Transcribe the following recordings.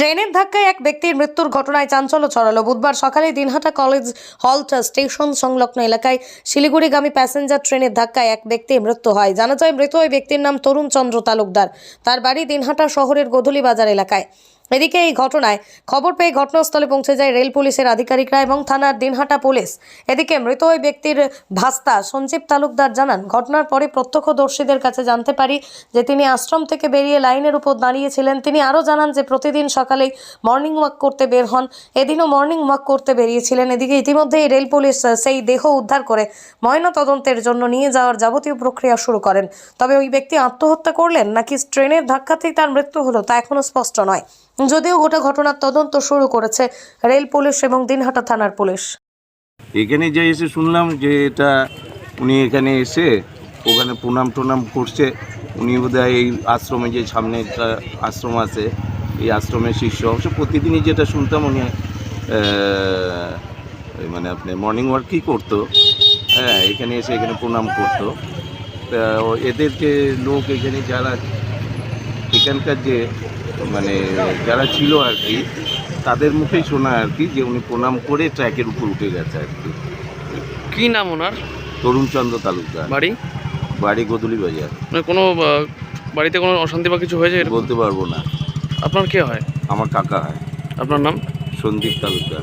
ট্রেনের ধাক্কায় এক ব্যক্তির মৃত্যুর ঘটনায় চাঞ্চল্য ছড়ালো। বুধবার সকালে দিনহাটা কলেজ হল্ট স্টেশন সংলগ্ন এলাকায় শিলিগুড়িগামী প্যাসেঞ্জার ট্রেনের ধাক্কায় এক ব্যক্তির মৃত্যু হয়। জানা যায়, মৃত ওই ব্যক্তির নাম তরুণ চন্দ্র তালুকদার। তার বাড়ি দিনহাটা শহরের গোধুলি বাজার এলাকায়। এদিকে এই ঘটনায় খবর পেয়ে ঘটনাস্থলে পৌঁছে যায় রেল পুলিশের আধিকারিকরা এবং থানার দিনহাটা পুলিশ। এদিকে মৃত ওই ব্যক্তির ভাস্তা সঞ্জীব তালুকদার জানান, ঘটনার পরে প্রত্যক্ষদর্শীদের কাছে জানতে পারি যে তিনি আশ্রম থেকে বেরিয়ে লাইনের উপর দাঁড়িয়েছিলেন। তিনি আরও জানান যে প্রতিদিন সকালেই মর্নিং ওয়াক করতে বের হন। এদিনও মর্নিং ওয়াক করতে বেরিয়েছিলেন। এদিকে ইতিমধ্যেই রেল পুলিশ সেই দেহ উদ্ধার করে ময়না তদন্তের জন্য নিয়ে যাওয়ার যাবতীয় প্রক্রিয়া শুরু করেন। তবে ওই ব্যক্তি আত্মহত্যা করলেন নাকি ট্রেনের ধাক্কাতেই তার মৃত্যু হলো তা এখনও স্পষ্ট নয়। যদিও গোটা ঘটনার তদন্ত শুরু করেছে রেল পুলিশ এবং দিনহাটা থানার পুলিশ। এখানে যে এসে শুনলাম যে এটা উনি এখানে এসে ওখানে প্রণাম টনাম করছে। উনি বোধহয় এই আশ্রমে যে সামনে একটা আশ্রম আছে, এই আশ্রমের শিষ্য অবশ্য প্রতিদিনই যেটা শুনতাম উনি মানে আপনি মর্নিং ওয়ার্কই করতো? হ্যাঁ এখানে এসে এখানে প্রণাম করতো। তা এদের যে লোক এখানে যারা এখানকার যে মানে যারা ছিল আর কি তাদের মুখেই শোনা আর কি যে উনি প্রণাম করে ট্র্যাকের উপর উঠে গেছে আর কি। কি নাম ওনার? তরুণচন্দ্র তালুকদার। বাড়ি? বাড়ি গোদুলি বাজার। মানে কোনো আহ, বাড়িতে কোনো অশান্তি বা কিছু হয়েছে এরকম? বলতে পারব না। আপনার কে হয়? আমার কাকা হয়। আপনার নাম? Sandeep Talukdar.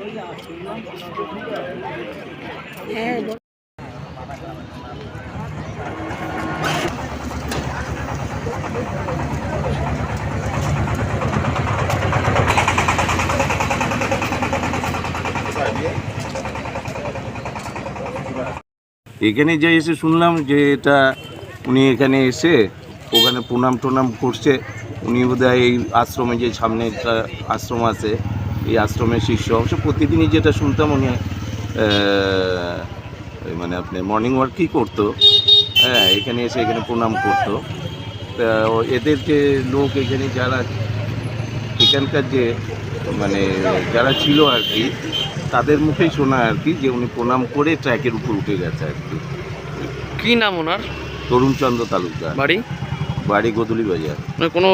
এখানে যে এসে শুনলাম যে এটা উনি এখানে এসে ওখানে প্রণাম টনাম করছে। উনি বোধহয় এই আশ্রমে যে সামনে একটা আশ্রম আছে এই আশ্রমের শিষ্য। অবশ্য প্রতিদিনই যেটা শুনতাম উনি মানে আপনি মর্নিং ওয়ার্কই করতো? হ্যাঁ এখানে এসে এখানে প্রণাম করতো। তা এদের যে লোক এখানে যারা এখানকার যে মানে যারা ছিল আর কি তাদের মুখেই শোনা আর কি যে উনি প্রণাম করে ট্র্যাকের উপর উঠে গেছে আর কি। কী নাম ওনার? তরুণচন্দ্র তালুকদার। বাড়ি? বাড়ি গোদুলি বাজার মানে কোনো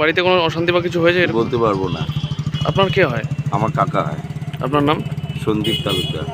বাড়িতে কোনো অশান্তি বা কিছু হয়েছে? বলতে পারব না। আপনার কে হয়? আমার কাকা হয়। আপনার নাম? সন্দীপ তালুকদার।